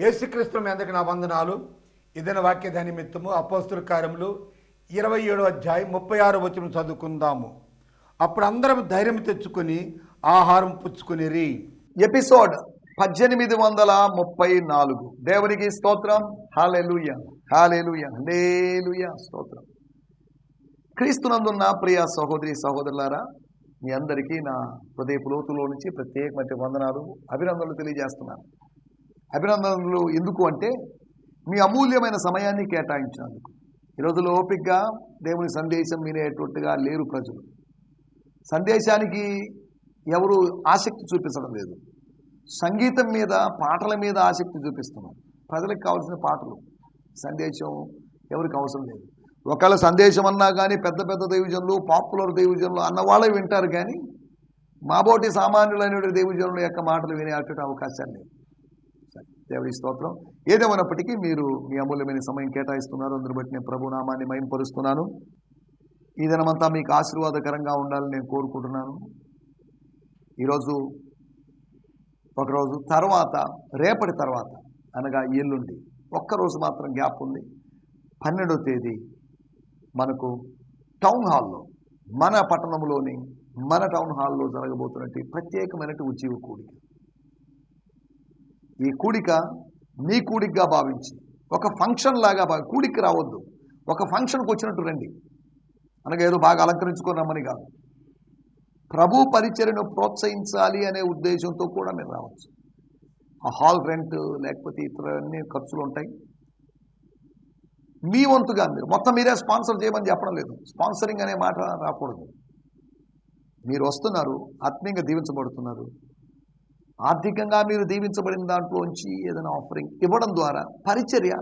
యేసుక్రీస్తు ఎందుకు నా వందనాలు. ఇదైన వాక్య నిమిత్తము అపోస్తుల కార్యములు ఇరవై ఏడో అధ్యాయం ముప్పై ఆరు వచ్చిన చదువుకుందాము. అప్పుడు అందరం ధైర్యం తెచ్చుకొని ఆహారం పుచ్చుకునిరి. ఎపిసోడ్ పద్దెనిమిది వందల ముప్పై నాలుగు. దేవునికి స్తోత్రం. హాలెలుయ హాలెలుయ హలేలుయ స్తోత్రం. క్రీస్తునందున్న ప్రియ సహోదరి సహోదరులారా మీ అందరికీ నా హృదయపు లోతులో నుంచి ప్రత్యేకమైన వందనాలు అభినందనలు తెలియజేస్తున్నాను. అభినందనలు. ఎందుకు అంటే మీ అమూల్యమైన సమయాన్ని కేటాయించినందుకు. ఈ రోజుల్లో ఓపికగా దేవుని సందేశం వినేటట్టుగా లేరు ప్రజలు. సందేశానికి ఎవరు ఆసక్తి చూపించడం లేదు. సంగీతం మీద పాటల మీద ఆసక్తి చూపిస్తున్నారు. ప్రజలకు కావాల్సిన పాటలు. సందేశం ఎవరికి అవసరం లేదు. ఒకవేళ సందేశం అన్నా కానీ పెద్ద పెద్ద దైవజనులు పాపులర్ దైవజనులు అన్న వాళ్ళే వింటారు కానీ మాబోటి సామాన్యులైన దైవజనుల యొక్క మాటలు వినేటటువంటి అవకాశాలు లేవు. దేవుడి స్తోత్రం ఏదేమైనప్పటికీ మీరు మీ అమూల్యమైన సమయం కేటాయిస్తున్నారు. అందరి బట్టి నేను ప్రభునామాన్ని మయంపరుస్తున్నాను. ఈ దినమంతా మీకు ఆశీర్వాదకరంగా ఉండాలని నేను కోరుకుంటున్నాను. ఈరోజు ఒకరోజు తర్వాత రేపటి తర్వాత అనగా ఎల్లుండి ఒక్కరోజు మాత్రం గ్యాప్ ఉంది. పన్నెండవ తేదీ మనకు టౌన్ హాల్లో మన పట్టణంలోని మన టౌన్ హాల్లో జరగబోతున్నట్టు ప్రత్యేకమైనటువంటి ఉద్యోగ కూడిక. ఈ కూడిక మీ కూడికగా భావించి. ఒక ఫంక్షన్ లాగా భావి కూడికి రావద్దు. ఒక ఫంక్షన్కి వచ్చినట్టు రండి. అనగా ఏదో బాగా అలంకరించుకొని రమ్మని కాదు. ప్రభు పరిచర్ను ప్రోత్సహించాలి అనే ఉద్దేశంతో కూడా మీరు రావచ్చు. ఆ హాల్ రెంట్ లేకపోతే ఇతర అన్ని ఖర్చులు ఉంటాయి. మీ వంతుగా మీరు మొత్తం మీరే స్పాన్సర్ చేయమని చెప్పడం లేదు. స్పాన్సరింగ్ అనే మాట రాకూడదు. మీరు వస్తున్నారు ఆత్మీయంగా దీవించబడుతున్నారు. ఆర్థికంగా మీరు దీవించబడిన దాంట్లోంచి ఏదైనా ఆఫరింగ్ ఇవ్వడం ద్వారా పరిచర్య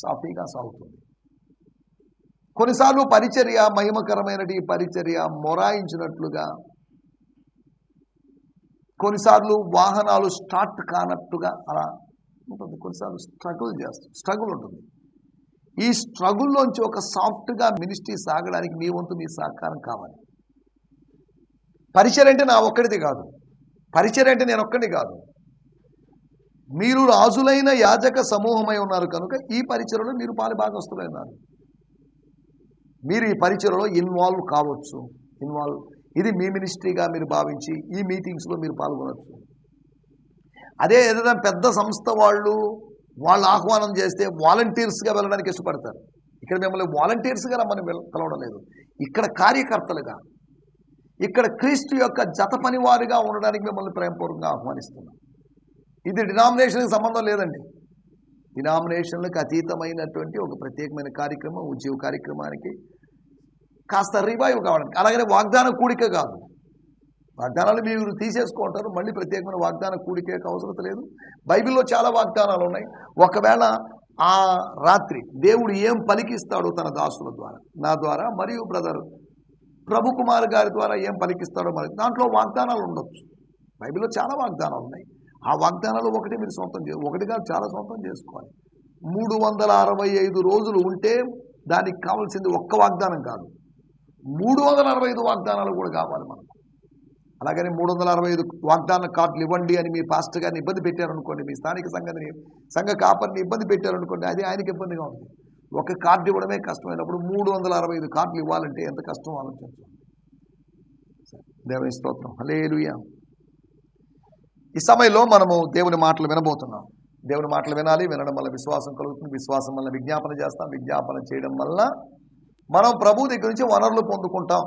సాఫీగా సాగుతుంది. కొన్నిసార్లు పరిచర్య మహిమకరమైనటి పరిచర్య మొరాయించినట్లుగా కొన్నిసార్లు వాహనాలు స్టార్ట్ కానట్టుగా అలా ఉంటుంది. కొన్నిసార్లు స్ట్రగుల్ చేస్తుంది స్ట్రగుల్ ఉంటుంది. ఈ స్ట్రగుల్లోంచి ఒక సాఫ్ట్గా మినిస్ట్రీ సాగడానికి మీ వంతు మీ సహకారం కావాలి. పరిచయం అంటే నా ఒక్కడిది కాదు. పరిచయం అంటే నేను ఒక్కడిది కాదు. మీరు రాజులైన యాజక సమూహమై ఉన్నారు కనుక ఈ పరిచయలో మీరు పాలు భాగస్తులై ఉన్నారు. మీరు ఈ పరిచయలో ఇన్వాల్వ్ కావచ్చు. ఇన్వాల్వ్ ఇది మీ మినిస్ట్రీగా మీరు భావించి ఈ మీటింగ్స్లో మీరు పాల్గొనవచ్చు అదే ఏదైనా పెద్ద సంస్థ వాళ్ళు వాళ్ళు ఆహ్వానం చేస్తే వాలంటీర్స్గా వెళ్ళడానికి ఇష్టపడతారు. ఇక్కడ మిమ్మల్ని వాలంటీర్స్గా రమ్మని పిలవడం లేదు. ఇక్కడ కార్యకర్తలుగా ఇక్కడ క్రీస్తు యొక్క జత పనివారిగా ఉండడానికి మిమ్మల్ని ప్రేమపూర్వకంగా ఆహ్వానిస్తున్నాం. ఇది డినామినేషన్కి సంబంధం లేదండి. డినామినేషన్లకు అతీతమైనటువంటి ఒక ప్రత్యేకమైన కార్యక్రమం ఉద్యోగ కార్యక్రమానికి కాస్త రివైవ్ కావడానికి. అలాగనే వాగ్దాన కూడిక కాదు. వాగ్దానాలు మీరు తీసేసుకుంటారు మళ్ళీ ప్రత్యేకమైన వాగ్దాన కూడిక అవసరం లేదు. బైబిల్లో చాలా వాగ్దానాలు ఉన్నాయి. ఒకవేళ ఆ రాత్రి దేవుడు ఏం పలికిస్తాడో తన దాసుల ద్వారా నా ద్వారా మరియు బ్రదర్ ప్రభు కుమార్ గారి ద్వారా ఏం పలికిస్తాడో మరి దాంట్లో వాగ్దానాలు ఉండొచ్చు. బైబిల్లో చాలా వాగ్దానాలు ఉన్నాయి. ఆ వాగ్దానాలు ఒకటి మీరు సొంతం చే ఒకటిగా చాలా సొంతం చేసుకోవాలి. మూడు వందల అరవై ఐదు రోజులు ఉంటే దానికి కావాల్సింది ఒక్క వాగ్దానం కాదు. మూడు వందల అరవై ఐదు వాగ్దానాలు కూడా కావాలి మనకు. అలాగని మూడు వందల అరవై ఐదు వాగ్దాన కార్డులు ఇవ్వండి అని మీ పాస్టర్ గారిని ఇబ్బంది పెట్టారనుకోండి మీ స్థానిక సంఘాన్ని సంఘ కాపర్ని ఇబ్బంది పెట్టారనుకోండి అది ఆయనకి ఇబ్బందిగా ఉంటుంది. ఒక కార్డు ఇవ్వడమే కష్టమైనప్పుడు మూడు వందల అరవై ఐదు కార్డులు ఇవ్వాలంటే ఎంత కష్టం ఆలోచించండి సరే, దేవుని స్తోత్రం. హలేలుయా ఈ సమయంలో మనము దేవుని మాటలు వినబోతున్నాం. దేవుని మాటలు వినాలి వినడం వల్ల విశ్వాసం కలుగుతుంది విశ్వాసం వల్ల విజ్ఞాపన చేస్తాం విజ్ఞాపన చేయడం వల్ల మనం ప్రభు దగ్గర నుంచి వనరులు పొందుకుంటాం.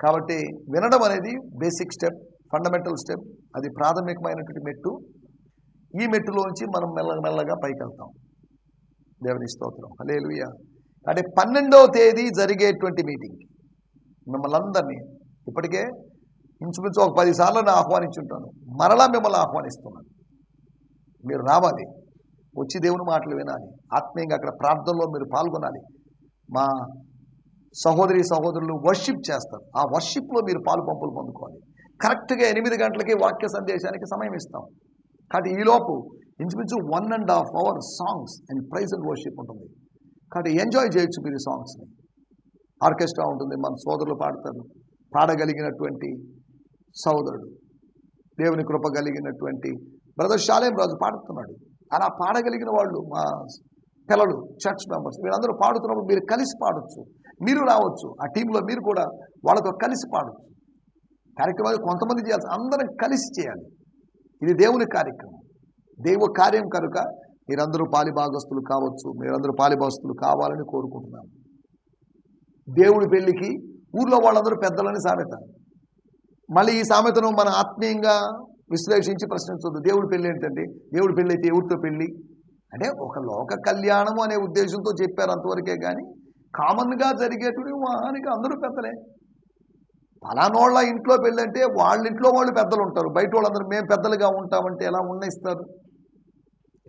కాబట్టి వినడం అనేది బేసిక్ స్టెప్ ఫండమెంటల్ స్టెప్. అది ప్రాథమికమైనటువంటి మెట్టు. ఈ మెట్టులోంచి మనం మెల్ల మెల్లగా పైకి వెళ్తాం దేవుని స్తోత్రం. హలేలుయ అంటే పన్నెండవ తేదీ జరిగేటువంటి మీటింగ్. మిమ్మల్ని అందరినీ ఇప్పటికే ఇంచుమించు ఒక పదిసార్లు నేను ఆహ్వానించుంటాను. మరలా మిమ్మల్ని ఆహ్వానిస్తున్నాను. మీరు రావాలి. వచ్చి దేవుని మాటలు వినాలి. ఆత్మీయంగా అక్కడ ప్రార్థనలో మీరు పాల్గొనాలి. మా సహోదరి సహోదరులు వర్షిప్ చేస్తారు. ఆ వర్షిప్లో మీరు పాలు పంపులు పొందుకోవాలి. కరెక్ట్గా ఎనిమిది గంటలకి వాక్య సందేశానికి సమయం ఇస్తాం. కాబట్టి ఈలోపు ఇంచుమించు one and half hour songs and praise and worship ఉంటుంది. కాబట్టి ఎంజాయ్ చేయొచ్చు మీరు ఈ సాంగ్స్ని ఆర్కెస్ట్రా ఉంటుంది మన సోదరులు పాడతారు. పాడగలిగినటువంటి సోదరుడు దేవుని కృప కలిగినటువంటి బ్రదర్ షాలేం రాజు పాడుతున్నాడు. అలా పాడగలిగిన వాళ్ళు మా పిల్లలు చర్చ్ మెంబర్స్ వీళ్ళందరూ పాడుతున్నప్పుడు మీరు కలిసి పాడొచ్చు. మీరు రావచ్చు. ఆ టీంలో మీరు కూడా వాళ్ళతో కలిసి పాడొచ్చు. కార్యక్రమాలు కొంతమంది చేయాల్సి అందరం కలిసి చేయాలి. ఇది దేవుని కార్యక్రమం. దైవ కార్యం కనుక మీరందరూ పాలిభాగస్తులు కావచ్చు మీరందరూ పాలిభాగస్తులు కావాలని కోరుకుంటున్నాను దేవుడి పెళ్ళికి ఊర్లో వాళ్ళందరూ పెద్దలని సామెత. మళ్ళీ ఈ సామెతను మన ఆత్మీయంగా విశ్లేషించి ప్రశ్నించొద్దు. దేవుడి పెళ్ళి ఏంటంటే దేవుడి పెళ్ళి అయితే ఎవరితో పెళ్ళి? అంటే ఒక లోక కళ్యాణము అనే ఉద్దేశంతో చెప్పారు అంతవరకే కానీ కామన్గా జరిగేటువంటి వానికి అందరూ పెద్దలే. పలానోళ్ళ ఇంట్లో పెళ్ళి అంటే వాళ్ళ ఇంట్లో వాళ్ళు పెద్దలు ఉంటారు బయట వాళ్ళందరూ మేము పెద్దలుగా ఉంటామంటే ఎలా ఉన్నయిస్తారు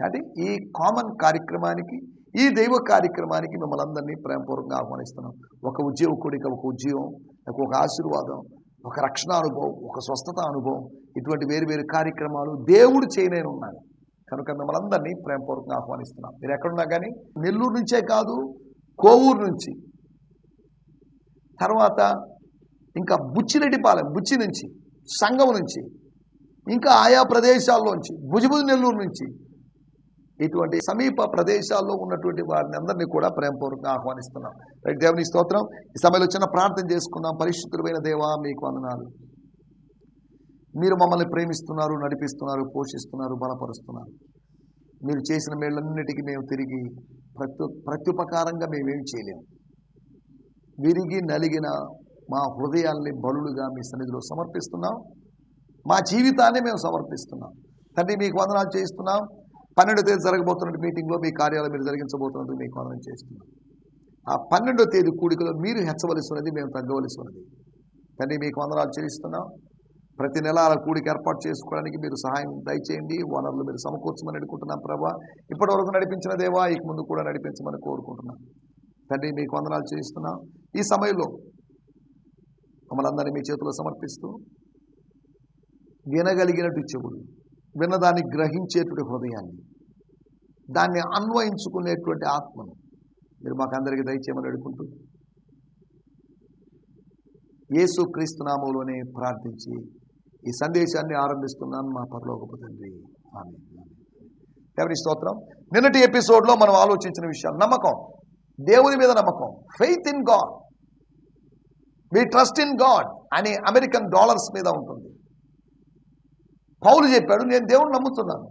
అంటే ఈ కామన్ కార్యక్రమానికి ఈ దైవ కార్యక్రమానికి మిమ్మల్ని అందరినీ ప్రేమపూర్వకంగా ఆహ్వానిస్తున్నాం. ఒక ఉద్యోగకుడికి ఒక ఉద్యోగం ఒక ఆశీర్వాదం ఒక రక్షణ అనుభవం ఒక స్వస్థత అనుభవం ఇటువంటి వేరు వేరు కార్యక్రమాలు దేవుడు చేయలేని ఉన్నాయి కనుక మిమ్మల్ని అందరినీ ప్రేమపూర్వకంగా ఆహ్వానిస్తున్నాం. మీరు ఎక్కడున్నా కానీ నెల్లూరు నుంచే కాదు కోవూరు నుంచి. తర్వాత ఇంకా బుచ్చిరెడ్డిపాలెం బుచ్చి నుంచి సంఘం నుంచి ఇంకా ఆయా ప్రదేశాల్లోంచి భుజభుజ నెల్లూరు నుంచి ఇటువంటి సమీప ప్రదేశాల్లో ఉన్నటువంటి వారిని అందరినీ కూడా ప్రేమపూర్వకంగా ఆహ్వానిస్తున్నాం. రైట్ దేవుని స్తోత్రం. ఈ సమయంలో చిన్న ప్రార్థన చేసుకుందాం. పరిశుద్ధులైన దేవా మీకు వందనాలు. మీరు మమ్మల్ని ప్రేమిస్తున్నారు నడిపిస్తున్నారు పోషిస్తున్నారు బలపరుస్తున్నారు. మీరు చేసిన మేళ్ళన్నిటికీ మేము తిరిగి ప్రత్యు ప్రత్యుపకారంగా మేమేం చేయలేము విరిగి నలిగిన మా హృదయాల్ని బలులుగా మీ సన్నిధిలో సమర్పిస్తున్నాం. మా జీవితాన్ని మేము సమర్పిస్తున్నాం. తండ్రి మీకు వందనాలు చేయిస్తున్నాం. పన్నెండో తేదీ జరగబోతున్న మీటింగ్లో మీ కార్యాలయం మీరు జరిగించబోతున్నందుకు మీకు వందనం చేస్తున్నాం. ఆ పన్నెండో తేదీ కూడికలో మీరు హెచ్చవలసి ఉన్నది మేము తగ్గవలసి ఉన్నది తండ్రి మీకు వందనాలు చెల్లిస్తున్నాం. ప్రతి నెల అలా కూడికి ఏర్పాటు చేసుకోవడానికి మీరు సహాయం దయచేయండి. వనరులు మీరు సమకూర్చమని అడుగుతున్నాం ప్రభా. ఇప్పటి వరకు నడిపించిన దేవా ఇక ముందు కూడా నడిపించమని కోరుకుంటున్నాం. తండ్రి మీకు వందనాలు చేయిస్తున్నాం ఈ సమయంలో మమ్మల్ని అందరినీ మీ చేతిలో సమర్పిస్తూ వినగలిగినట్టు చెవులు. విన్నదాన్ని గ్రహించేటువంటి హృదయాన్ని దాన్ని అన్వయించుకునేటువంటి ఆత్మను మీరు మాకు అందరికీ దయచేయమని అడుగుకుంటూ యేసు క్రీస్తు నామంలోనే ప్రార్థించి ఈ సందేశాన్ని ఆరంభిస్తున్నాను మా పరలోకపు తండ్రి. ఆమె ఎవరి స్తోత్రం. నిన్నటి ఎపిసోడ్లో మనం ఆలోచించిన విషయాలు నమ్మకం. దేవుని మీద నమ్మకం. Faith in God we trust in God అనే అమెరికన్ డాలర్స్ మీద ఉంటుంది. పౌలు చెప్పాడు నేను దేవుడు నమ్ముతున్నాను.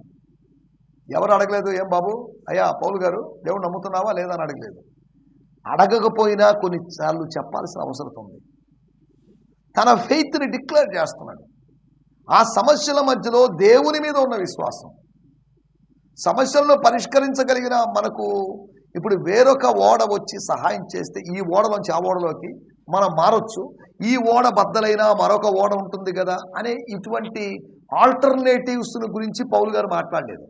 ఎవరు అడగలేదు ఏం బాబు? అయ్యా పౌలు గారు దేవుడు నమ్ముతున్నావా లేదా? అని అడగలేదు. అడగకపోయినా కొన్నిసార్లు చెప్పాల్సిన అవసరం ఉంది. తన ఫెయిత్ని డిక్లేర్ చేస్తున్నాడు. ఆ సమస్యల మధ్యలో దేవుని మీద ఉన్న విశ్వాసం. సమస్యలను పరిష్కరించగలిగిన మనకు ఇప్పుడు వేరొక ఓడ వచ్చి సహాయం చేస్తే ఈ ఓడలోంచి ఆ ఓడలోకి మనం మారొచ్చు. ఈ ఓడ బద్దలైనా మరొక ఓడ ఉంటుంది కదా అనే ఇటువంటి ఆల్టర్నేటివ్స్ గురించి పౌలు గారు మాట్లాడలేదు.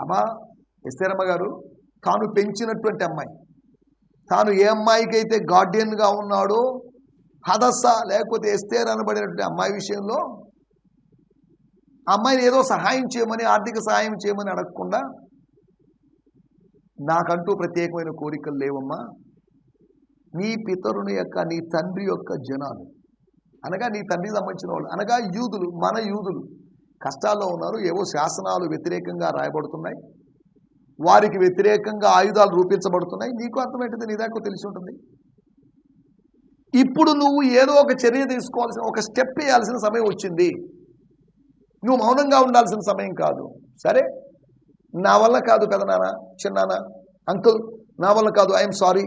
అమ్మా ఎస్తేరమ్మ గారు తాను పెంచినటువంటి అమ్మాయి. తాను ఏ అమ్మాయికి అయితే గార్డియన్గా ఉన్నాడో హదస్స లేకపోతే ఎస్తేర్ అనబడినటువంటి అమ్మాయి విషయంలో అమ్మాయిని ఏదో సహాయం చేయమని ఆర్థిక సహాయం చేయమని అడగకుండా నాకంటూ ప్రత్యేకమైన కోరికలు లేవమ్మా. నీ పితరుని యొక్క నీ తండ్రి యొక్క జనాలు అనగా నీ తండ్రికి సంబంధించిన వాళ్ళు అనగా యూదులు మన యూదులు. కష్టాల్లో ఉన్నారు ఏవో శాసనాలు వ్యతిరేకంగా రాయబడుతున్నాయి. వారికి వ్యతిరేకంగా ఆయుధాలు రూపించబడుతున్నాయి. నీకు అర్థమైంటుంది నీ దాకా తెలిసి ఉంటుంది. ఇప్పుడు నువ్వు ఏదో ఒక చర్య తీసుకోవాల్సిన ఒక స్టెప్ వేయాల్సిన సమయం వచ్చింది. నువ్వు మౌనంగా ఉండాల్సిన సమయం కాదు. సరే? నా వల్ల కాదు కదా నాన్న చిన్నాన్న అంకుల్. నా వల్ల కాదు ఐఎమ్ సారీ.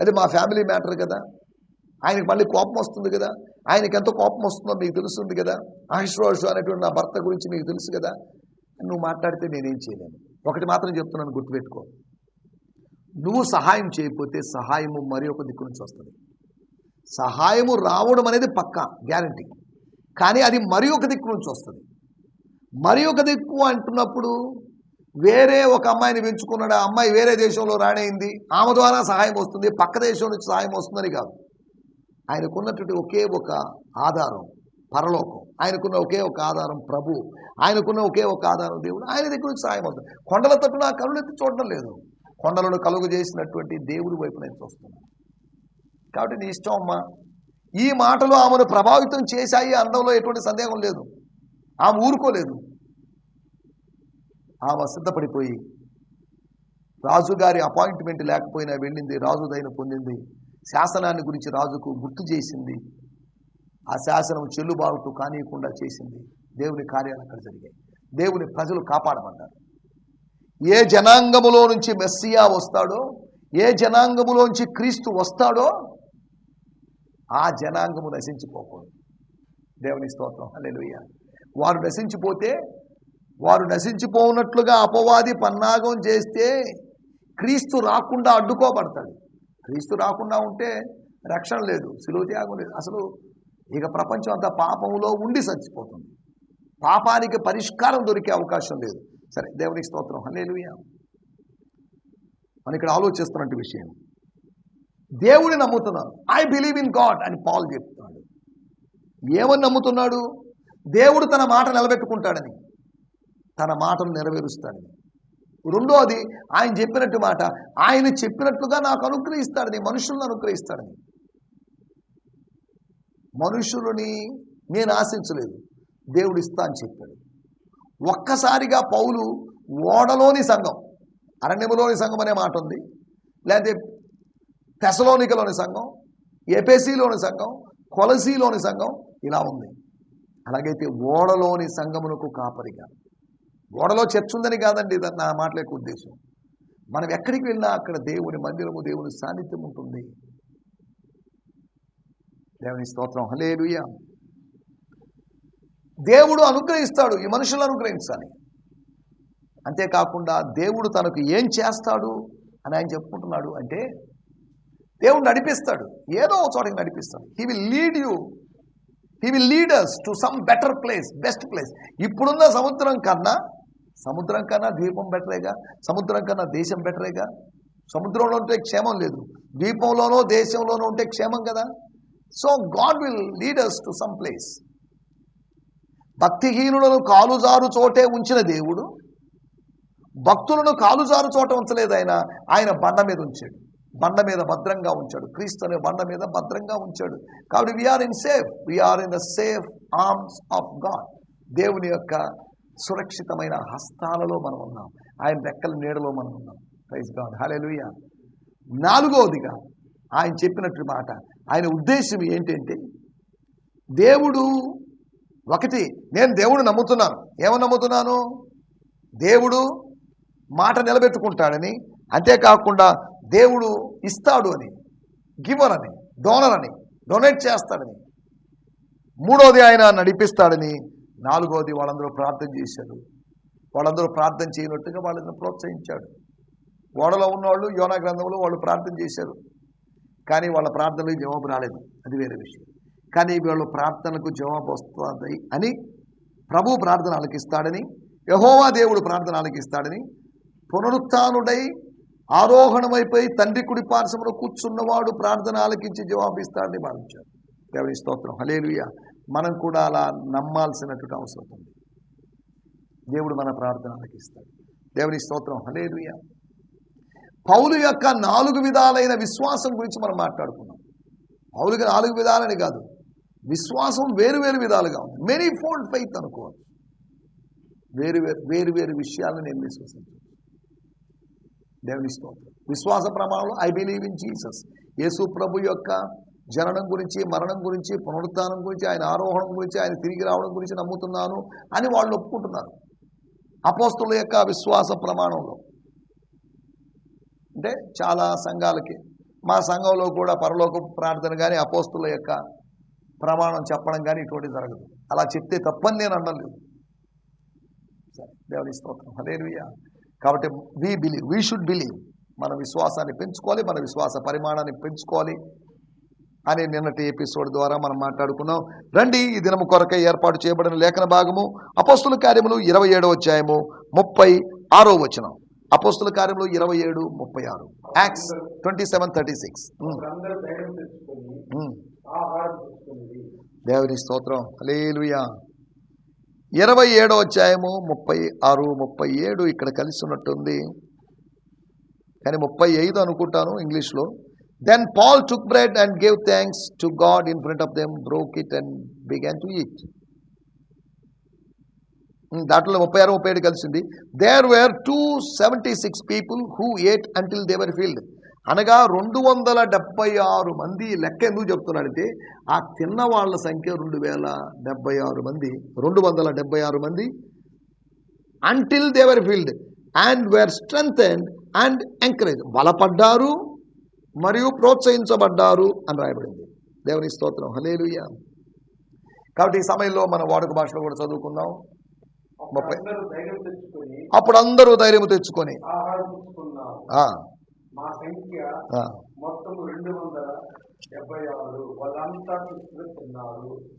అది మా ఫ్యామిలీ మ్యాటర్ కదా. ఆయనకి మళ్ళీ కోపం వస్తుంది కదా. ఆయనకి ఎంత కోపం వస్తుందో మీకు తెలుస్తుంది కదా? ఆశ్వాసు అనేటువంటి నా భర్త గురించి మీకు తెలుసు కదా? నువ్వు మాట్లాడితే నేనేం చేయలేను. ఒకటి మాత్రం చెప్తున్నాను గుర్తుపెట్టుకో. నువ్వు సహాయం చేయకపోతే సహాయము మరి ఒక దిక్కు నుంచి వస్తుంది. సహాయము రావడం అనేది పక్కా గ్యారంటీ. కానీ అది మరి ఒక దిక్కు నుంచి వస్తుంది. మరి ఒక దిక్కు అంటున్నప్పుడు వేరే ఒక అమ్మాయిని పెంచుకున్నాడు. ఆ అమ్మాయి వేరే దేశంలో రాణయింది. ఆమె ద్వారా సహాయం వస్తుంది. పక్క దేశం నుంచి సహాయం వస్తుందని కాదు. ఆయనకున్నటువంటి ఒకే ఒక ఆధారం పరలోకం. ఆయనకున్న ఒకే ఒక ఆధారం ప్రభు. ఆయనకున్న ఒకే ఒక ఆధారం దేవుడు. ఆయన దగ్గర నుంచి సాయం అవుతుంది కొండల తట్టు నా కనులెత్తి చూడడం లేదు. కొండలను కలుగు చేసినటువంటి దేవుడి వైపు నేను చూస్తున్నాను. కాబట్టి నీ ఇష్టం అమ్మా. ఈ మాటలు ఆమెను ప్రభావితం చేశాయి అనడంలో ఎటువంటి సందేహం లేదు. ఆమె ఊరుకోలేదు. ఆమె సిద్ధపడిపోయి రాజుగారి అపాయింట్మెంట్ లేకపోయినా వెళ్ళింది రాజు దైన పొందింది. శాసనాన్ని గురించి రాజుకు గుర్తు చేసింది. ఆ శాసనం చెల్లుబాటు కానియకుండా చేసింది. దేవుని కార్యాలు అక్కడ జరిగాయి. దేవుని ప్రజలు కాపాడబడ్డారు. ఏ జనాంగములో నుంచి మెస్సియా వస్తాడో ఏ జనాంగములోంచి క్రీస్తు వస్తాడో ఆ జనాంగము నశించిపోకూడదు. దేవుని స్తోత్రం. అల్లెలుయ్య వారు నశించిపోతే వారు నశించిపోనట్లుగా అపవాది పన్నాగం చేస్తే క్రీస్తు రాకుండా అడ్డుకోబడతాడు. క్రీస్తు రాకుండా ఉంటే రక్షణ లేదు సులువు త్యాగం లేదు. అసలు ఇక ప్రపంచం అంతా పాపంలో ఉండి చచ్చిపోతుంది. పాపానికి పరిష్కారం దొరికే అవకాశం లేదు. సరే దేవునికి స్తోత్రం. హల్లెలూయ. మనం ఇక్కడ ఆలోచిస్తున్నట్టు విషయం. దేవుని నమ్ముతున్నాను ఐ బిలీవ్ ఇన్ గాడ్ అని పాల్ చెప్తున్నాడు. ఏమని నమ్ముతున్నాడు? దేవుడు తన మాట నిలబెట్టుకుంటాడని తన మాటను నెరవేరుస్తాడని. రెండోది ఆయన చెప్పినట్టు మాట ఆయన చెప్పినట్లుగా నాకు అనుగ్రహిస్తాడని మనుషులను అనుగ్రహిస్తాడని మనుషులని నేను ఆశించలేదు దేవుడు ఇస్తా అని చెప్పాడు. ఒక్కసారిగా పౌలు ఓడలోని సంఘం అరణ్యములోని సంఘం అనే మాట ఉంది లేకపోతే పెసలోనికలోని సంఘం ఎపెసీలోని సంఘం కొలసీలోని సంఘం ఇలా ఉంది. అలాగైతే ఓడలోని సంఘమునకు కాపరిగా గోడలో చర్చ ఉందని కాదండి ఇది నా మాటల యొక్క ఉద్దేశం. మనం ఎక్కడికి వెళ్ళినా అక్కడ దేవుని మందిరము దేవుని సాన్నిధ్యం ఉంటుంది. దేవుని స్తోత్రం. హలేలుయ దేవుడు అనుగ్రహిస్తాడు ఈ మనుషులు అనుగ్రహించాలి. అంతేకాకుండా దేవుడు తనకు ఏం చేస్తాడు అని ఆయన చెప్పుకుంటున్నాడు అంటే దేవుడు నడిపిస్తాడు ఏదో ఒక చోటకి నడిపిస్తాడు. He will lead you he will lead us to some better place best place ఇప్పుడున్న సముద్రం కన్నా సముద్రం కన్నా ద్వీపం బెటరేగా? సముద్రం కన్నా దేశం బెటరేగా? సముద్రంలో ఉంటే క్షేమం లేదు. ద్వీపంలోనో దేశంలోనో ఉంటే క్షేమం కదా? So God will leaders to some place భక్తిహీనులను కాలుజారు చోటే ఉంచిన దేవుడు భక్తులను కాలుజారు చోట ఉంచలేదు ఆయన. ఆయన బండ మీద ఉంచాడు. బండ మీద భద్రంగా ఉంచాడు. క్రీస్తు అనే బండ మీద భద్రంగా ఉంచాడు. కాబట్టి we are in safe we are in the safe arms of God దేవుని యొక్క సురక్షితమైన హస్తాలలో మనం ఉన్నాం. ఆయన రెక్కల నీడలో మనం ఉన్నాం. ప్రైజ్ గాడ్ లూయ నాలుగవదిగా ఆయన చెప్పినట్టు మాట ఆయన ఉద్దేశం ఏంటంటే దేవుడు ఒకటి నేను దేవుడు నమ్ముతున్నాను. ఏమని నమ్ముతున్నాను? దేవుడు మాట నిలబెట్టుకుంటాడని అంతేకాకుండా దేవుడు ఇస్తాడు అని గివర్ అని డోనర్ అని డొనేట్ చేస్తాడని మూడోది ఆయన నడిపిస్తాడని నాలుగోది వాళ్ళందరూ ప్రార్థన చేశారు. వాళ్ళందరూ ప్రార్థన చేయనట్టుగా వాళ్ళని ప్రోత్సహించాడు. ఓడలో ఉన్నవాళ్ళు యోనా గ్రంథంలో వాళ్ళు ప్రార్థన చేశారు. కానీ వాళ్ళ ప్రార్థనలకు జవాబు రాలేదు. అది వేరే విషయం. కానీ వీళ్ళు ప్రార్థనకు జవాబు వస్తుంది అని ప్రభు ప్రార్థన ఆలకిస్తాడని యహోవా దేవుడు ప్రార్థన ఆలకిస్తాడని పునరుత్నుడై ఆరోహణమైపోయి తండ్రి కుడి పార్శ్వంలో కూర్చున్నవాడు ప్రార్థన ఆలకించి జవాబు ఇస్తాడని భావించాడు దేవుని స్తోత్రం. హలేలుయ మనం కూడా అలా నమ్మాల్సినటువంటి అవసరం ఉంది. దేవుడు మన ప్రార్థన ఆలకిస్తాడు దేవుని స్తోత్రం. హలేలుయ పౌలు యొక్క నాలుగు విధాలైన విశ్వాసం గురించి మనం మాట్లాడుకున్నాం. పౌలుకి నాలుగు విధాలని కాదు. విశ్వాసం వేరు వేరు విధాలుగా ఉంది. మెనీ ఫోల్డ్ ఫైత్ అనుకోవచ్చు వేరు వేరు వేరు విషయాలను నేను విశ్వసించు దేవుని స్తోత్రం. విశ్వాస ప్రమాణంలో ఐ బిలీవ్ ఇన్ జీసస్ యేసు ప్రభు యొక్క జననం గురించి మరణం గురించి పునరుత్థానం గురించి ఆయన ఆరోహణం గురించి ఆయన తిరిగి రావడం గురించి నమ్ముతున్నాను అని వాళ్ళు ఒప్పుకుంటున్నారు. అపోస్తుల యొక్క విశ్వాస ప్రమాణంలో. అంటే చాలా సంఘాలకి మా సంఘంలో కూడా పరలోక ప్రార్థన కానీ అపోస్తుల యొక్క ప్రమాణం చెప్పడం కానీ ఇటువంటి జరగదు. అలా చెప్తే తప్పని నేను అనలేదు. సరే దేవుని స్తోత్రం. హలేలుయ్య కాబట్టి we believe we should believe మన విశ్వాసాన్ని పెంచుకోవాలి మన విశ్వాస పరిమాణాన్ని పెంచుకోవాలి. అని నిన్నటి ఎపిసోడ్ ద్వారా మనం మాట్లాడుకున్నాం. రండి ఈ దినము కొరకై ఏర్పాటు చేయబడిన లేఖన భాగము అపోస్తుల కార్యములు ఇరవై ఏడో అధ్యాయము ముప్పై ఆరో వచనం. అపోస్తుల కార్యములు ఇరవై ఏడు ముప్పై ఆరు. Acts twenty seven thirty six దేవుని స్తోత్రం. అలేలుయా ఇరవై ఏడో అధ్యాయము ముప్పై ఆరు ముప్పై ఏడు ఇక్కడ కలిసి ఉన్నట్టుంది. కానీ ముప్పై ఐదు అనుకుంటాను ఇంగ్లీష్లో. Then Paul took bread and gave thanks to God in front of them broke it and began to eat దాంట్లో ముప్పై ఆరు ముప్పై ఏడు కలిసింది. There were two seventy six people who ate until they were filled అనగా రెండు వందల డెబ్బై ఆరు మంది లెక్క ఎందుకు చెప్తున్నాడంటే ఆ తిన్న వాళ్ళ సంఖ్య రెండు వేల డెబ్బై ఆరు మంది రెండు వందల డెబ్బై ఆరు మంది until they were filled and were strong and encourage బలపడ్డారు మరియు ప్రోత్సహించబడ్డారు అని రాయబడింది. దేవుని స్తోత్రం. హలేలుయ్య కాబట్టి ఈ సమయంలో మన వాడుక భాషలో కూడా చదువుకుందాం. ముప్పై. అప్పుడు అందరూ ధైర్యం తెచ్చుకొని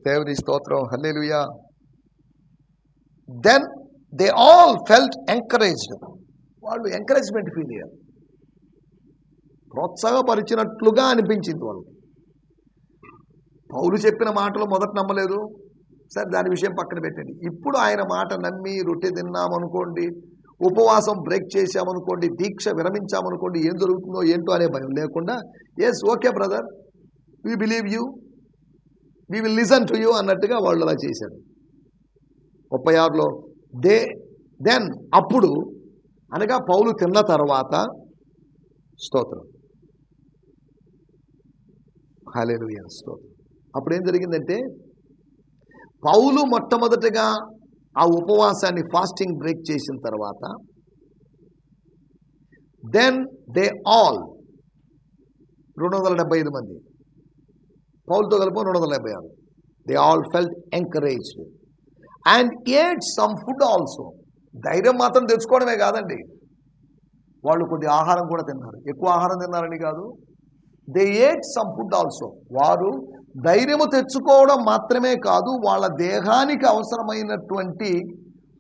దేవుని స్తోత్రం. Hallelujah. Then they all felt encouraged వాళ్ళు ఎంకరేజ్మెంట్ ఫీల్ అయ్యారు ప్రోత్సాహపరిచినట్లుగా అనిపించింది వాళ్ళకి. పౌలు చెప్పిన మాటలు మొదట నమ్మలేదు. సరే దాని విషయం పక్కన పెట్టండి. ఇప్పుడు ఆయన మాట నమ్మి రొట్టె తిన్నామనుకోండి ఉపవాసం బ్రేక్ చేశామనుకోండి దీక్ష విరమించామనుకోండి ఏం జరుగుతుందో ఏంటో అనే భయం లేకుండా yes okay brother we believe you we will listen to you అన్నట్టుగా వాళ్ళు అలా చేశారు. ముప్పై ఆరులో దే దెన్ అప్పుడు అనగా పౌలు తిన్న తర్వాత స్తోత్రం. హాలేలుయా స్తోత్రం. అప్పుడు ఏం జరిగిందంటే పౌలు మొట్టమొదటిగా ఆ ఉపవాసాన్ని ఫాస్టింగ్ బ్రేక్ చేసిన తర్వాత దెన్ దే ఆల్ రెండు వందల డెబ్బై ఐదు మంది పౌలతో కలిపి రెండు వందల డెబ్బై ఆరు they all felt encouraged and ate some food also ధైర్యం మాత్రం తెచ్చుకోవడమే కాదండి. వాళ్ళు కొద్ది ఆహారం కూడా తిన్నారు. ఎక్కువ ఆహారం తిన్నారని కాదు they ate some food also వారు ధైర్యము తెచ్చుకోవడం మాత్రమే కాదు వాళ్ళ దేహానికి అవసరమైనటువంటి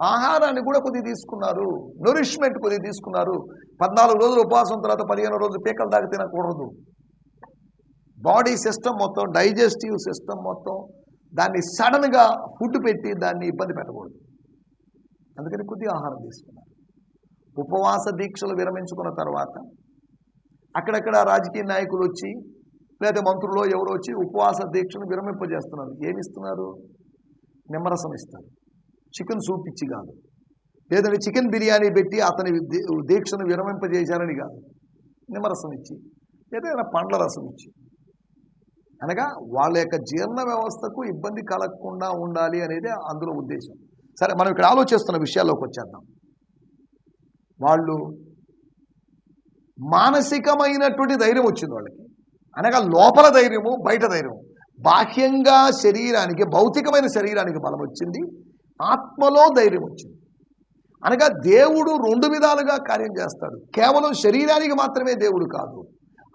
ఆహారాన్ని కూడా కొద్ది తీసుకున్నారు. నొరిష్మెంట్ కొద్ది తీసుకున్నారు. పద్నాలుగు రోజులు ఉపవాసం తర్వాత పదిహేను రోజులు పీకలు దాకా తినకూడదు. బాడీ సిస్టమ్ మొత్తం డైజెస్టివ్ సిస్టమ్ మొత్తం దాన్ని సడన్గా ఫుడ్ పెట్టి దాన్ని ఇబ్బంది పెట్టకూడదు. అందుకని కొద్దిగా ఆహారం తీసుకున్నారు. ఉపవాస దీక్షలు విరమించుకున్న తర్వాత అక్కడక్కడ రాజకీయ నాయకులు వచ్చి లేదా మంత్రులు ఎవరు వచ్చి ఉపవాస దీక్షను విరమింపజేస్తున్నారు. ఏమిస్తున్నారు? నిమ్మరసం ఇస్తారు. చికెన్ సూప్ ఇచ్చి కాదు. లేదంటే చికెన్ బిర్యానీ పెట్టి అతని దీక్షను విరమింపజేశారని కాదు. నిమ్మరసం ఇచ్చి ఏదైనా పండ్ల రసం ఇచ్చి. అనగా వాళ్ళ యొక్క జీర్ణ వ్యవస్థకు ఇబ్బంది కలగకుండా ఉండాలి అనేది అందులో ఉద్దేశం. సరే మనం ఇక్కడ ఆలోచిస్తున్న విషయాల్లోకి వచ్చేద్దాం. వాళ్ళు మానసికమైనటువంటి ధైర్యం వచ్చింది వాళ్ళకి. అనగా లోపల ధైర్యము బయట ధైర్యము. బాహ్యంగా శరీరానికి భౌతికమైన శరీరానికి బలం వచ్చింది. ఆత్మలో ధైర్యం వచ్చింది. అనగా దేవుడు రెండు విధాలుగా కార్యం చేస్తాడు. కేవలం శరీరానికి మాత్రమే దేవుడు కాదు.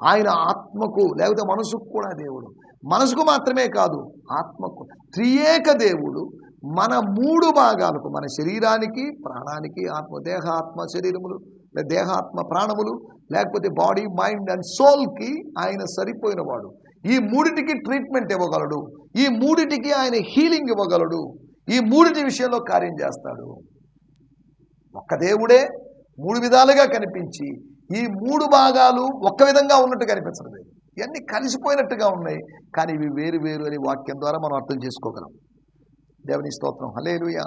ఆయన ఆత్మకు లేకపోతే మనసుకు కూడా దేవుడు. మనసుకు మాత్రమే కాదు ఆత్మకు. త్రియేక దేవుడు మన మూడు భాగాలకు మన శరీరానికి ప్రాణానికి ఆత్మ దేహ ఆత్మ శరీరములు దేహాత్మ ప్రాణములు లేకపోతే బాడీ మైండ్ అండ్ సోల్కి ఆయన సరిపోయినవాడు. ఈ మూడిటికి ట్రీట్మెంట్ ఇవ్వగలడు. ఈ మూడిటికి ఆయన హీలింగ్ ఇవ్వగలడు. ఈ మూడిటి విషయంలో కార్యం చేస్తాడు. ఒక్క దేవుడే మూడు విధాలుగా కనిపించి ఈ మూడు భాగాలు ఒక్క విధంగా ఉన్నట్టు కనిపించడం లేదు. ఇవన్నీ కలిసిపోయినట్టుగా ఉన్నాయి కానీ ఇవి వేరు వేరు అని వాక్యం ద్వారా మనం అర్థం చేసుకోగలం. దేవుని స్తోత్రం. హలేలుయ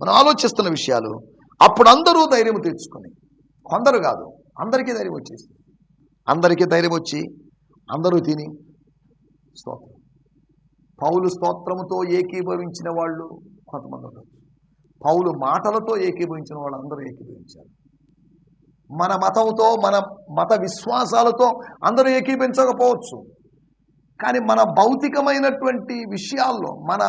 మనం ఆలోచిస్తున్న విషయాలు అప్పుడు అందరూ ధైర్యం తెచ్చుకుని కొందరు కాదు. అందరికీ ధైర్యం వచ్చేసింది అందరికీ ధైర్యం వచ్చి అందరూ తిని స్తోత్రం. పౌలు స్తోత్రముతో ఏకీభవించిన వాళ్ళు కొంతమంది ఉండొచ్చు పౌలు మాటలతో ఏకీభవించిన వాళ్ళు అందరూ ఏకీభవించారు. మన మతంతో మన మత విశ్వాసాలతో అందరూ ఏకీభించకపోవచ్చు కానీ మన భౌతికమైనటువంటి విషయాల్లో మన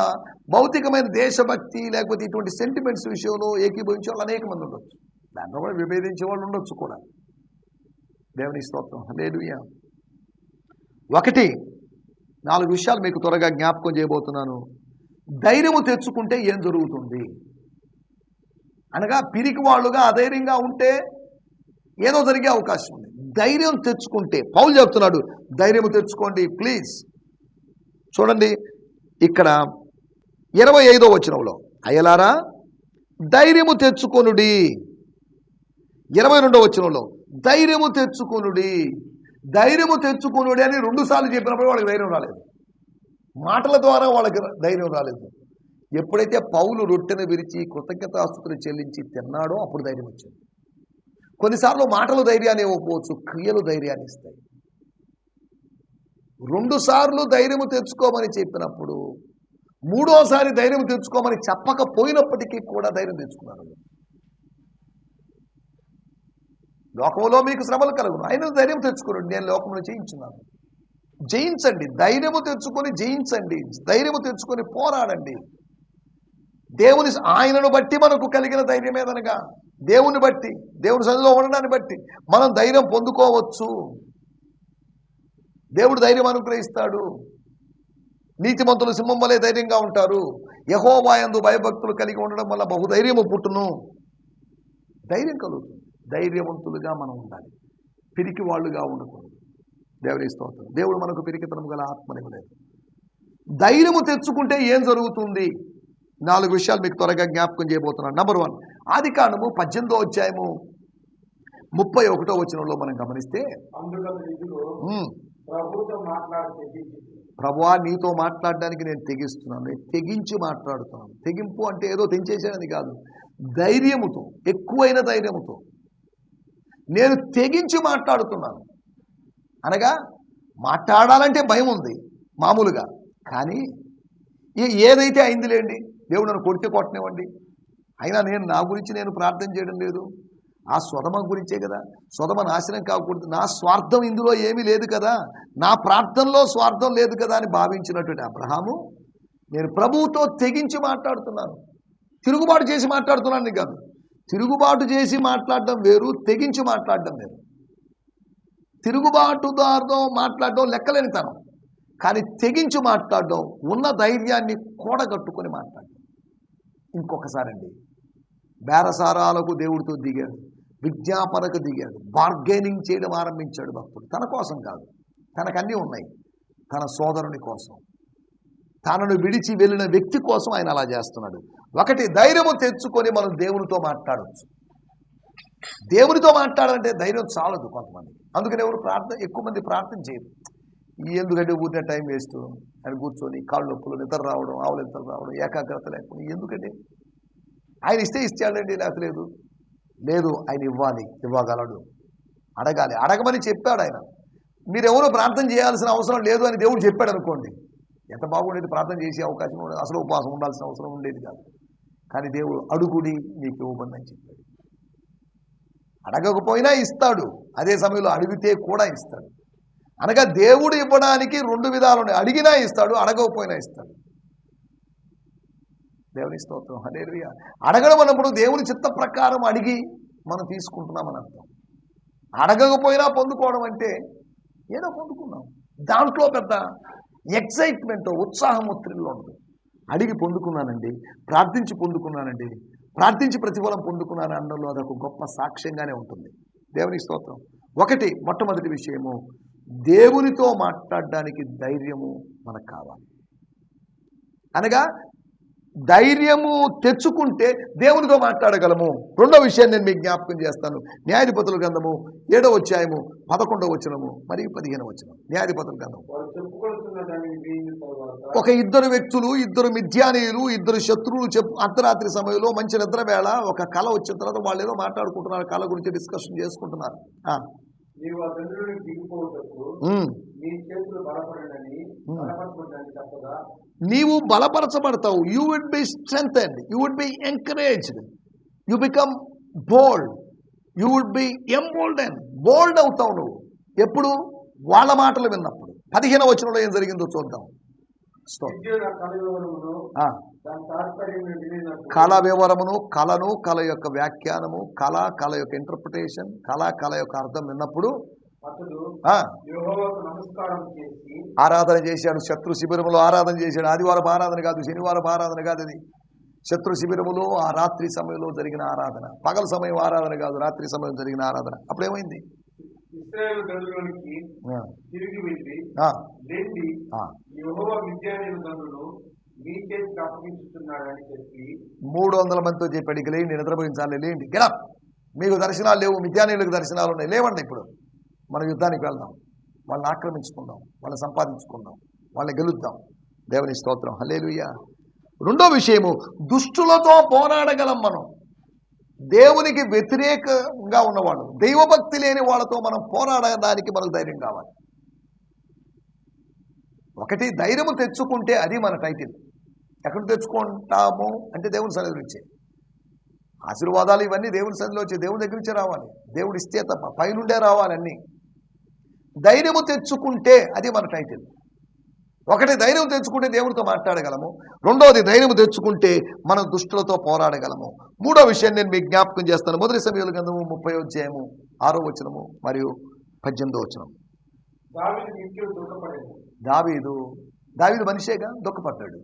భౌతికమైన దేశభక్తి లేకపోతే ఇటువంటి సెంటిమెంట్స్ విషయంలో ఏకీభవించే వాళ్ళు అనేక మంది ఉండొచ్చు. దాంట్లో కూడా విభేదించే వాళ్ళు ఉండొచ్చు కూడా. దేవుని స్తోత్రం. లేదు ఒకటి నాలుగు విషయాలు మీకు త్వరగా జ్ఞాపకం చేయబోతున్నాను. ధైర్యము తెచ్చుకుంటే ఏం జరుగుతుంది? అనగా పిరికి వాళ్ళుగా అధైర్యంగా ఉంటే ఏదో జరిగే అవకాశం ఉంది. ధైర్యం తెచ్చుకుంటే పౌలు చెప్తున్నాడు ధైర్యం తెచ్చుకోండి ప్లీజ్ చూడండి ఇక్కడ ఇరవై ఐదో వచనంలో అయ్యలారా ధైర్యము తెచ్చుకొనుడి. ఇరవై రెండో వచనంలో ధైర్యము తెచ్చుకొనుడి ధైర్యము తెచ్చుకొనుడి అని రెండుసార్లు చెప్పినప్పుడు వాళ్ళకి ధైర్యం రాలేదు. మాటల ద్వారా వాళ్ళకి ధైర్యం రాలేదు. ఎప్పుడైతే పౌలు రొట్టెను విరిచి కృతజ్ఞతాస్తుతులు చెల్లించి తిన్నాడో అప్పుడు ధైర్యం వచ్చింది. కొన్నిసార్లు మాటలు ధైర్యాన్ని ఇవ్వకపోవచ్చు క్రియలు ధైర్యాన్ని ఇస్తాయి. రెండుసార్లు ధైర్యము తెచ్చుకోమని చెప్పినప్పుడు మూడోసారి ధైర్యం తెచ్చుకోమని చెప్పకపోయినప్పటికీ కూడా ధైర్యం తెచ్చుకున్నారు. లోకంలో మీకు శ్రమలు కలుగును. ఆయన ధైర్యం తెచ్చుకోండి నేను లోకంలో జయించున్నాను. జయించండి. ధైర్యము తెచ్చుకొని జయించండి. ధైర్యము తెచ్చుకొని పోరాడండి. దేవుని ఆయనను బట్టి మనకు కలిగిన ధైర్యం ఏదనగా? దేవుని బట్టి దేవుని సన్నిధిలో ఉండడాన్ని బట్టి మనం ధైర్యం పొందుకోవచ్చు. దేవుడు ధైర్యం అనుగ్రహిస్తాడు. నీతిమంతులు సింహం వలె ధైర్యంగా ఉంటారు. యహోవాయందు భయభక్తులు కలిగి ఉండడం వల్ల బహుధైర్యము పుట్టును. ధైర్యం కలుగుతుంది. ధైర్యవంతులుగా మనం ఉండాలి. పిరికి వాళ్ళుగా ఉండకూడదు. దేవుని స్తోత్రం. దేవుడు మనకు పిరికితనం గల ఆత్మనివ్వలేదు ధైర్యము తెచ్చుకుంటే ఏం జరుగుతుంది? నాలుగు విషయాలు మీకు త్వరగా జ్ఞాపకం చేయబోతున్నాను. నంబర్ వన్ ఆది కాండము పద్దెనిమిదో అధ్యాయము ముప్పై ఒకటో వచనంలో మనం గమనిస్తే ప్రభువా నీతో మాట్లాడడానికి నేను తెగిస్తున్నాను. నేను తెగించి మాట్లాడుతున్నాను. తెగింపు అంటే ఏదో తెంచేసానని కాదు. ధైర్యముతో ఎక్కువైన ధైర్యముతో నేను తెగించి మాట్లాడుతున్నాను. అనగా మాట్లాడాలంటే భయం ఉంది మామూలుగా. కానీ ఏదైతే ఏదైతే అయిందిలేండి దేవుడు నన్ను కొడితే కొట్టనివ్వండి. అయినా నేను నా గురించి నేను ప్రార్థన చేయడం లేదు. ఆ స్వధమ గురించే కదా. స్వధమ నాశనం కాకూడదు. నా స్వార్థం ఇందులో ఏమీ లేదు కదా. నా ప్రార్థనలో స్వార్థం లేదు కదా అని భావించినటువంటి అబ్రహాము నేను ప్రభువుతో తెగించి మాట్లాడుతున్నాను. తిరుగుబాటు చేసి మాట్లాడుతున్నాను కాదు. తిరుగుబాటు చేసి మాట్లాడడం వేరు తెగించి మాట్లాడడం వేరు. తిరుగుబాటుదారుతో మాట్లాడడం లెక్కలేనితనం. కానీ తెగించి మాట్లాడడం ఉన్న ధైర్యాన్ని కూడగట్టుకొని మాట్లాడడం. ఇంకొకసారండి బేరసారాలకు దేవుడితో దిగాడు విజ్ఞాపనకు దిగాడు బార్గెనింగ్ చేయడం ఆరంభించాడు భక్తుడు. తన కోసం కాదు తనకన్నీ ఉన్నాయి తన సోదరుని కోసం. తనను విడిచి వెళ్ళిన వ్యక్తి కోసం ఆయన అలా చేస్తున్నాడు. ఒకటి ధైర్యము తెచ్చుకొని మనం దేవునితో మాట్లాడవచ్చు దేవునితో మాట్లాడాలంటే ధైర్యం చాలదు కొంతమంది. అందుకని ఎవరు ప్రార్థన ఎక్కువ మంది ప్రార్థన చేయరు. ఎందుకంటే ఊరిన టైం వేస్ట్. అని కూర్చొని కాళ్ళు నొప్పులు నిద్ర రావడం ఆవులు నిద్ర రావడం ఏకాగ్రత లేకుండా ఎందుకంటే? ఆయన ఇస్తే ఇచ్చాడండి నాకు లేదు. లేదు ఆయన ఇవ్వాలి ఇవ్వగలడు. అడగాలి. అడగమని చెప్పాడు ఆయన. మీరెవరో ప్రార్థన చేయాల్సిన అవసరం లేదు అని దేవుడు చెప్పాడు అనుకోండి ఎంత బాగుండేది ప్రార్థన చేసే అవకాశం ఉండదు. అసలు ఉపవాసం ఉండాల్సిన అవసరం ఉండేది కాదు. కానీ దేవుడు అడుగుడి నీకు ఇవ్వబడి అని చెప్పాడు. అడగకపోయినా ఇస్తాడు. అదే సమయంలో అడిగితే కూడా ఇస్తాడు. అనగా దేవుడు ఇవ్వడానికి రెండు విధాలు ఉన్నాయి. అడిగినా ఇస్తాడు అడగకపోయినా ఇస్తాడు. దేవుని స్తోత్రం. హలేలుయ అడగడం అన్నప్పుడు దేవుని చిత్త ప్రకారం అడిగి మనం తీసుకుంటున్నామని అర్థం. అడగకపోయినా పొందుకోవడం అంటే ఏదో పొందుకున్నాం. దాంట్లో పెద్ద ఎక్సైట్మెంట్ ఉత్సాహం థ్రిల్ ఉండదు. అడిగి పొందుకున్నానండి ప్రార్థించి పొందుకున్నానండి ప్రార్థించి ప్రతిఫలం పొందుకున్నాను అనడంలో అదొక గొప్ప సాక్ష్యంగానే ఉంటుంది. దేవుని స్తోత్రం. ఒకటి మొట్టమొదటి విషయము దేవునితో మాట్లాడడానికి ధైర్యము మనకు కావాలి. అనగా ధైర్యము తెచ్చుకుంటే దేవునితో మాట్లాడగలము. రెండో విషయాన్ని నేను మీకు జ్ఞాపకం చేస్తాను. న్యాయాధిపతుల గ్రంథము ఏడో అధ్యాయము పదకొండవ వచనము మరియు పదిహేను వచనం. న్యాయాధిపతుల గ్రంథం ఒక ఇద్దరు వ్యక్తులు ఇద్దరు మిథ్యానీయులు ఇద్దరు శత్రువులు చెప్పు అర్ధరాత్రి సమయంలో మంచి నిద్ర వేళ ఒక కళ వచ్చిన తర్వాత వాళ్ళు ఏదో మాట్లాడుకుంటున్నారు కళ గురించి డిస్కషన్ చేసుకుంటున్నారు. నీవు బలపరచబడతావు. You would be strong you would be encouraged you become bold you would be emboldened bold అవుతావు నువ్వు. ఎప్పుడు? వాళ్ళ మాటలు విన్నప్పుడు. పదిహేను వచనంలో ఏం జరిగిందో చూద్దాం. కళ వివరమును కళను కళ యొక్క వ్యాఖ్యానము కళ కళ యొక్క ఇంటర్ప్రిటేషన్ కళ కళ యొక్క అర్థం విన్నప్పుడు ఆరాధన చేశాడు. శత్రు శిబిరములో ఆరాధన చేశాడు. ఆదివారం ఆరాధన కాదు శనివారం ఆరాధన కాదు అది శత్రు శిబిరములో ఆ రాత్రి సమయంలో జరిగిన ఆరాధన. పగల సమయం ఆరాధన కాదు రాత్రి సమయం జరిగిన ఆరాధన. అప్పుడేమైంది? ఇస్రాయేల్ గదులోనికి ఆ, తిరిగి వెళ్ళి ఆ, లేండి ఆ. యెహోవా విద్యాలయం గనులు మీ చేతికి అప్పగించుతున్నాడని చెప్పి మూడు వందల మందితో చెప్పాడు ఇక లేండి నిద్రపోయించాలి లేండి. గెలా మీకు దర్శనాలు లేవు మిథ్యానీయులకు దర్శనాలు ఉన్నాయి లేవండి ఇప్పుడు. మనం యుద్ధానికి వెళ్దాం. వాళ్ళని ఆక్రమించుకుందాం వాళ్ళని సంపాదించుకుందాం వాళ్ళని గెలుద్దాం. దేవుని స్తోత్రం. హలేలుయ్య రెండో విషయము దుష్టులతో పోరాడగలం మనం. దేవునికి వ్యతిరేకంగా ఉన్నవాళ్ళు దైవభక్తి లేని వాళ్ళతో మనం పోరాడడానికి మనకు ధైర్యం కావాలి. ఒకటి ధైర్యము తెచ్చుకుంటే అది మన టైటిల్ ఎక్కడ తెచ్చుకుంటాము అంటే దేవుని సన్నిధి నుంచే. ఆశీర్వాదాలు ఇవన్నీ దేవుని సన్నిధిలో వచ్చి దేవుని దగ్గర నుంచే రావాలి. దేవుడు ఇస్తే తప్ప పైనుండే రావాలన్నీ ధైర్యము తెచ్చుకుంటే అది మన టైటిల్ ఒకటి ధైర్యం తెచ్చుకుంటే దేవుడితో మాట్లాడగలము. రెండవది ధైర్యం తెచ్చుకుంటే మనం దుష్టులతో పోరాడగలము. మూడో విషయం నేను మీకు జ్ఞాపకం చేస్తాను. మొదటి సమయంలో గంధము ముప్పై అధ్యాయము ఆరో వచనము మరియు పద్దెనిమిదో వచనం. దావిది దావీదు మనిషేగా? దుఃఖపడ్డాడు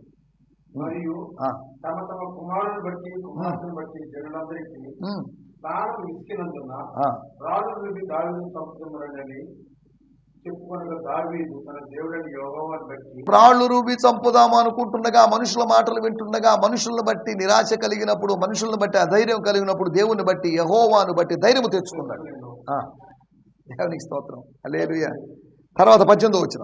మరియు ఆ, తమ తమ కుమారుని బట్టి కుమార్తెను బట్టి జనులందరికీ ఉమ్, ప్రాణం ఇచ్చినందున ఆ, రాజు నుండి దావీదు రాళ్ళు రూపి చంపుదాం అనుకుంటుండగా మనుషుల మాటలు వింటుండగా మనుషులను బట్టి నిరాశ కలిగినప్పుడు మనుషులను బట్టి అధైర్యం కలిగినప్పుడు దేవుని బట్టి యహోవాను బట్టి ధైర్యం తెచ్చుకున్నాడు. దేవునికి స్తోత్రం. అలేలుయ తర్వాత పద్దెనిమిదో వచ్చిన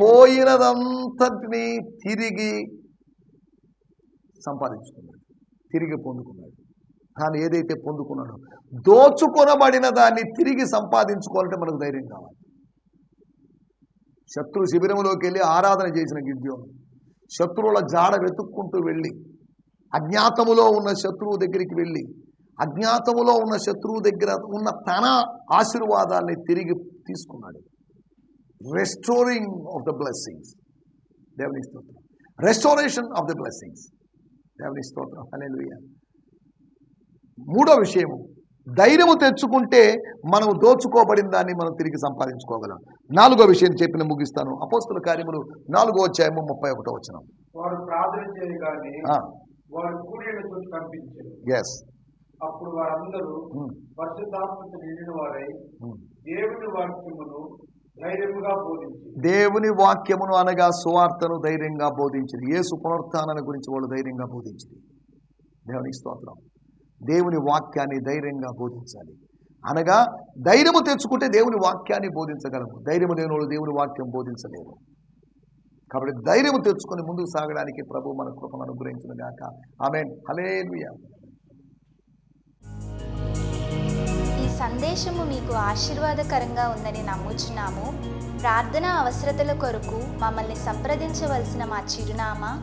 పోయినదంతటిని తిరిగి సంపాదించుకున్నాడు. తిరిగి పొందుకున్నాడు. తాను ఏదైతే పొందుకున్నాడో దోచుకొనబడిన దాన్ని తిరిగి సంపాదించుకోవాలంటే మనకు ధైర్యం కావాలి. శత్రు శిబిరంలోకి వెళ్ళి ఆరాధన చేసిన గిద్యోను శత్రువుల జాడ వెతుక్కుంటూ వెళ్ళి అజ్ఞాతములో ఉన్న శత్రువు దగ్గరికి వెళ్ళి అజ్ఞాతములో ఉన్న శత్రువు దగ్గర ఉన్న తన ఆశీర్వాదాన్ని తిరిగి తీసుకున్నాడు. రెస్టోరింగ్ ఆఫ్ ద బ్లెస్సింగ్స్ దేవుని స్తోత్రం. రెస్టోరేషన్ ఆఫ్ ద బ్లెస్సింగ్స్ దేవుని స్తోత్రం. హల్లెలూయా మూడో విషయము ధైర్యము తెచ్చుకుంటే మనం దోచుకోబడిన దాన్ని మనం తిరిగి సంపాదించుకోగలం. నాలుగో విషయం చెప్పిన ముగిస్తాను. అపోస్తుల కార్యములు నాలుగో అధ్యాయము ముప్పై ఒకటో వచ్చిన ఎస్ అప్పుడు వారందరూ నిండిన వారై దేవుని వాక్యమును దేవుని అనగా సువార్తను ధైర్యంగా బోధించింది యేసు పునరుత్థానాన్ని గురించి వాళ్ళు ధైర్యంగా బోధించింది దేవునికి స్తోత్రం. దేవుని వాక్యాన్ని ధైర్యంగా బోధించాలి. అనగా ధైర్యము తెచ్చుకుంటే దేవుని వాక్యాన్ని బోధించగలము. ధైర్యము లేని వాళ్ళు దేవుని వాక్యం బోధించలేము కాబట్టి ధైర్యము తెచ్చుకొని ముందుకు సాగడానికి ప్రభు మన కృపను అనుగ్రహించిన గాక. ఆమె ఈ సందేశము మీకు ఆశీర్వాదకరంగా ఉందని నమ్ముచున్నాము. ప్రార్థన అవసరతల కొరకు మమ్మల్ని సంప్రదించవలసిన మా చిరునామా